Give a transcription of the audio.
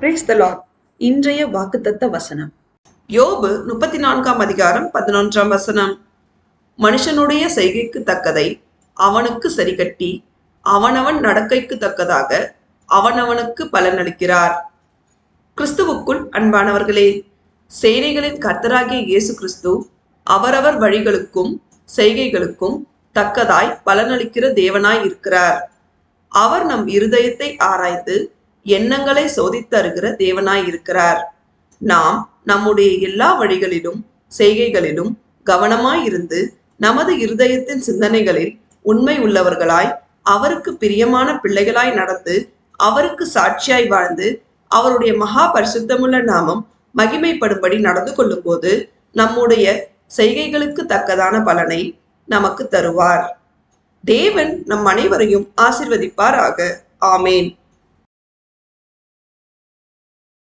Brace த Lord இன்றைய வாக்குத்தத்த வசனம். யோபு முப்பத்தி நான்காம் அதிகாரம் பதினொன்றாம் வசனம். மனுஷனுடைய செய்கைக்கு தக்கதை அவனுக்கு சரிகட்டி அவனவன் நடக்கைக்கு தக்கதாக அவனவனுக்கு பலனளிக்கிறார் கிறிஸ்துவுக்குள் அன்பானவர்களே சேனைகளின் கர்த்தராகிய இயேசு கிறிஸ்து அவரவர் வழிகளுக்கும் செய்கைகளுக்கும் தக்கதாய் பலனளிக்கிற தேவனாய் இருக்கிறார். அவர் நம் இருதயத்தை ஆராய்ந்து எண்ணங்களை சோதித்தருகிற தேவனாய் இருக்கிறார். நாம் நம்முடைய எல்லா வழிகளிலும் செய்கைகளிலும் கவனமாயிருந்து நமது இருதயத்தின் சிந்தனைகளில் உண்மை உள்ளவர்களாய் அவருக்கு பிரியமான பிள்ளைகளாய் நடந்து அவருக்கு சாட்சியாய் வாழ்ந்து அவருடைய மகா பரிசுத்தமுள்ள நாமம் மகிமைப்படும்படி நடந்து கொள்ளும்போது நம்முடைய செய்கைகளுக்கு தக்கதான பலனை நமக்கு தருவார். தேவன் நம் அனைவரையும் ஆசிர்வதிப்பாராக. ஆமேன்.